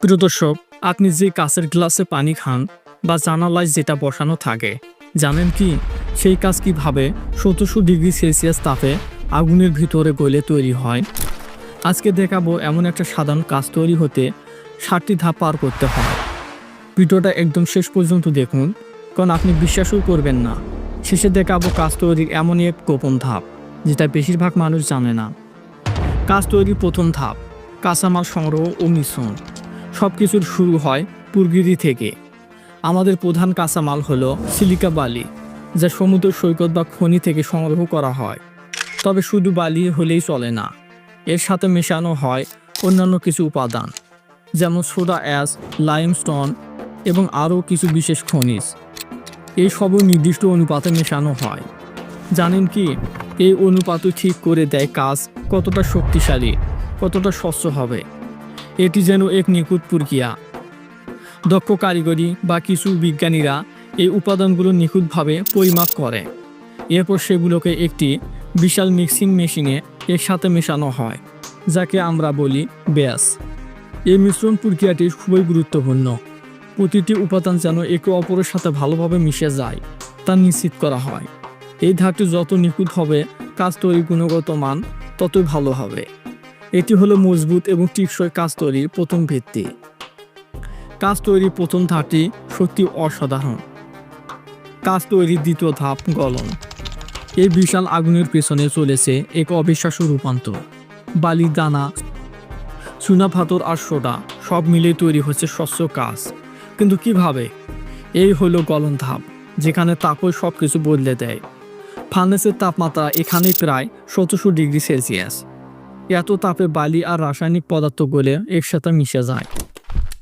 প্রিয় দর্শক, আপনি যে কাঁচের গ্লাসে পানি খান বা জানালায় যেটা বসানো থাকে, জানেন কি? সেই কাজ কীভাবে সতেরোশো ডিগ্রি সেলসিয়াস তাপে আগুনের ভিতরে গলে তৈরি হয়? আজকে দেখাবো এমন একটা সাধারণ কাজ তৈরি হতে ষাটটি ধাপ পার করতে হয়। ভিডিওটা একদম শেষ পর্যন্ত দেখুন, কারণ আপনি বিশ্বাসও করবেন না। শেষে দেখাবো কাজ তৈরির এমনই এক গোপন ধাপ, যেটা বেশিরভাগ মানুষ জানে না। কাজ তৈরির প্রথম ধাপ কাঁচামাল সংগ্রহ ও মিশ্রণ। সব কিছুর শুরু হয় প্রকৃতি থেকে। আমাদের প্রধান কাঁচামাল হলো সিলিকা বালি, যা সমুদ্র সৈকত বা খনি থেকে সংগ্রহ করা হয়। তবে শুধু বালি হলেই চলে না, এর সাথে মেশানো হয় অন্যান্য কিছু উপাদান, যেমন সোডা অ্যাস লাইমস্টোন এবং আরও কিছু বিশেষ খনিজ। এই সবও নির্দিষ্ট অনুপাতে মেশানো হয়। জানেন কি, এই অনুপাতও ঠিক করে দেয় কাজ কতটা শক্তিশালী কতটা স্বচ্ছ হবে? এটি যেন এক নিখুঁত প্রক্রিয়া। দক্ষ কারিগরি বা কিছু বিজ্ঞানীরা এই উপাদানগুলো নিখুঁতভাবে পরিমাপ করে। এরপর সেগুলোকে একটি বিশাল মিক্সিং মেশিনে এর সাথে মেশানো হয়, যাকে আমরা বলি ব্যাস। এই মিশ্রণ প্রক্রিয়াটি খুবই গুরুত্বপূর্ণ। প্রতিটি উপাদান যেন একে অপরের সাথে ভালোভাবে মিশে যায়, তা নিশ্চিত করা হয়। এই ধাপটি যত নিখুঁত হবে কাজ তৈরির গুণগত মান ততই ভালো হবে। এটি হলো মজবুত এবং টিকসই কাজ তৈরির প্রথম ভিত্তি। কাজ তৈরির প্রথম ধাপটি সত্যি অসাধারণ। কাজ তৈরির দ্বিতীয় ধাপ গলন। এই বিশাল আগুনের পেছনে চলেছে এক অবিশ্বাস্য রূপান্তর। বালি, দানা, চুনা, পাথর আর সোডা সব মিলে তৈরি হচ্ছে স্বচ্ছ কাজ কিন্তু কীভাবে? এই হলো গলন ধাপ, যেখানে তাপই সব কিছু বদলে দেয়। ফার্নেসের তাপমাত্রা এখানে প্রায় সতেরোশো ডিগ্রি সেলসিয়াস। এত তাপে বালি আর রাসায়নিক পদার্থ গলে একসাথে মিশে যায়,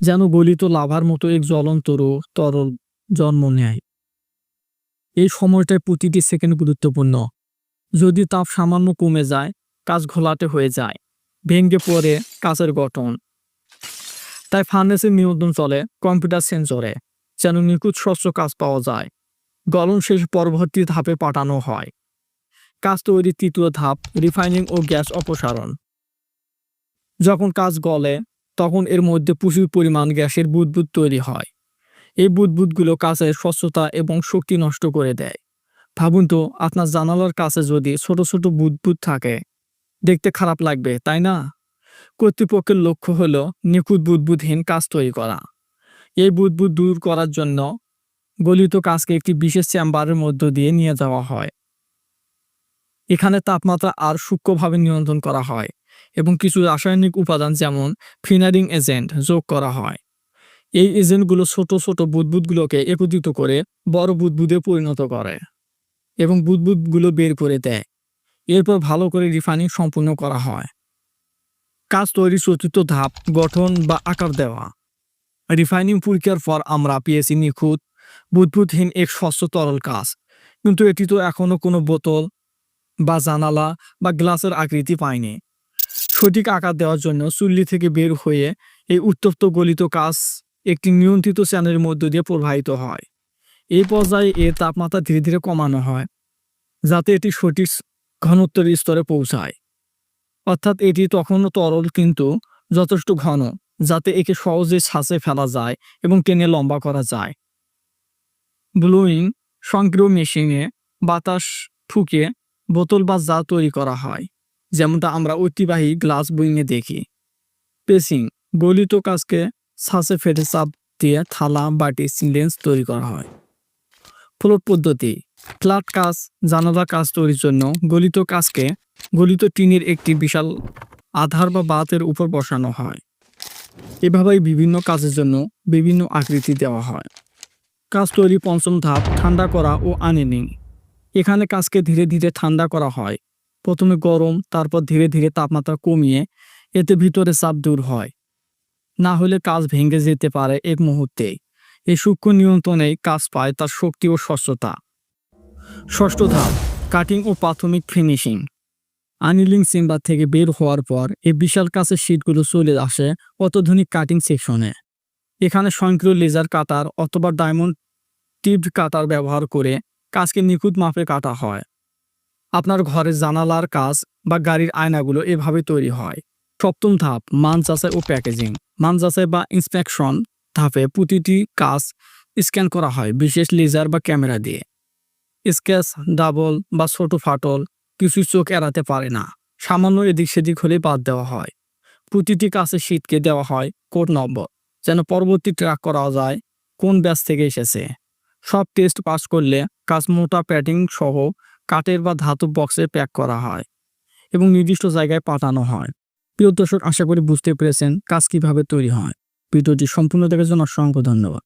যেন গলিত লাভার মতো এক জ্বলন্ত রূপ তরল জন্ম নেয়। এই সময়টায় প্রতিটি সেকেন্ড গুরুত্বপূর্ণ। যদি তাপ সামান্য কমে যায়, কাজ ঘোলাটে হয়ে যায়, ভেঙে পড়ে কাজের গঠন। তাই ফার্নেসের নিয়ন্ত্রণ চলে কম্পিউটার সেন্সরে যেন নিখুঁত স্বচ্ছ কাজ পাওয়া যায়। গলন শেষ পরবর্তী ধাপে পাঠানো হয়। কাজ তৈরির তৃতীয় ধাপ রিফাইনিং ও গ্যাস অপসারণ। যখন কাজ গলে, তখন এর মধ্যে প্রচুর পরিমাণ গ্যাসের বুদবুদ তৈরি হয়। এই বুদবুদগুলো কাজের স্বচ্ছতা এবং শক্তি নষ্ট করে দেয়। ভাবুন তো, আপনার জানালার কাছে যদি ছোট ছোট বুদবুদ থাকে, দেখতে খারাপ লাগবে, তাই না? কর্তৃপক্ষের লক্ষ্য হলো নিখুঁত বুদবুদহীন কাজ তৈরি করা। এই বুদবুদ দূর করার জন্য গলিত কাজকে একটি বিশেষ চেম্বারের মধ্য দিয়ে নিয়ে যাওয়া হয়। এখানে তাপমাত্রা আর সূক্ষ্মভাবে নিয়ন্ত্রণ করা হয় এবং কিছু রাসায়নিক উপাদান যেমন ফিনারিং এজেন্ট যোগ করা হয়। এই এজেন্টগুলো ছোট ছোট বুদবুদগুলোকে একত্রিত করে বড় বুদবুদে পরিণত করে এবং বুদবুদগুলো বের করে দেয়। এরপর ভালো করে রিফাইনিং সম্পূর্ণ করা হয়। কাজ তৈরির চতুর্থ ধাপ, গঠন বা আকার দেওয়া। রিফাইনিং প্রক্রিয়ার পর আমরা পেয়েছি নিখুঁত, বুদবুদহীন এক স্বচ্ছ তরল কাজ। কিন্তু এটি তো এখনও কোনো বোতল বা জানালা বা গ্লাসের আকৃতি পায়নি। সঠিক আকার দেওয়ার জন্য চুল্লি থেকে বের হয়ে এই উত্তপ্ত গলিত কাজ একটি নিয়ন্ত্রিত চ্যানেলের মধ্য দিয়ে প্রবাহিত হয়। এই পর্যায়ে এর তাপমাত্রা ধীরে ধীরে কমানো হয়, যাতে এটি সঠিক ঘনত্বের স্তরে পৌঁছায়। অর্থাৎ এটি তখনও তরল কিন্তু যথেষ্ট ঘন, যাতে একে সহজে ছাঁচে ফেলা যায় এবং টেনে লম্বা করা যায়। ব্লোয়িং সংক্রিয় মেশিনে বাতাস ফুকে বোতল বা জা তৈরি করা হয়, যেমনটা আমরা ঐতিহ্যবাহী গ্লাস বুইংয়ে দেখি। পেসিং, গলিত কাজকে ছাঁচে ফেটে চাপ দিয়ে থালা, বাটি সিলেন্স তৈরি করা হয়। ফ্লোট পদ্ধতি, ফ্ল্যাট কাজ জানালা কাজ তৈরির জন্য গলিত কাজকে গলিত টিনের একটি বিশাল আধার বা বাতের উপর বসানো হয়। এভাবেই বিভিন্ন কাজের জন্য বিভিন্ন আকৃতি দেওয়া হয়। কাজ তৈরি পঞ্চম ধাপ, ঠান্ডা করা ও আনেনিং এখানে কাজকে ধীরে ধীরে ঠান্ডা করা হয়। প্রথমে গরম, তারপর ধীরে ধীরে তাপমাত্রা কমিয়ে এতে ভিতরে চাপ দূর হয়। না হলে কাজ ভেঙে যেতে পারে এক মুহূর্তে। এই সূক্ষ্ম নিয়ন্ত্রণেই কাজ পায় তার শক্তি ও স্বচ্ছতা। ষষ্ঠ ধাপ কাটিং ও প্রাথমিক ফিনিশিং আনিলিং চেম্বার থেকে বের হওয়ার পর এই বিশাল কাছের শীটগুলো চলে আসে অত্যাধুনিক কাটিং সেকশনে এখানে স্বয়ংক্রিয় লেজার কাটার অথবা ডায়মন্ড টিপড কাটার ব্যবহার করে কাজকে নিখুঁত মাপে কাটা হয়। আপনার ঘরের জানালার কাজ বা গাড়ির আয়নাগুলো এভাবে তৈরি হয়। সপ্তম ধাপ, মান যাচাই ও প্যাকেজিং। মান যাচাই বা ইন্সপেকশন ধাপে প্রতিটি কাজ স্ক্যান করা হয়, বিশেষ লেজার বা ক্যামেরা দিয়ে। স্কেচ, ডাবল বা ছোট ফাটল কিছু চোখ এড়াতে পারে না। সামান্য এদিক সেদিক হলে বাদ দেওয়া হয়। প্রতিটি কাছে শীতকে দেওয়া হয় কোড নম্বর, যেন পরবর্তী ট্র্যাক করা যায় কোন ব্যাচ থেকে এসেছে। সব টেস্ট পাস করলে কাজ মোটা প্যাডিং সহ কাঠের বা ধাতব বক্সে প্যাক করা হয় এবং নির্দিষ্ট জায়গায় পাঠানো হয়। প্রিয় দর্শক, আশা করি বুঝতে পেরেছেন কাজ কীভাবে তৈরি হয়। ভিডিওটি সম্পূর্ণ দেখার জন্য অসংখ্য ধন্যবাদ।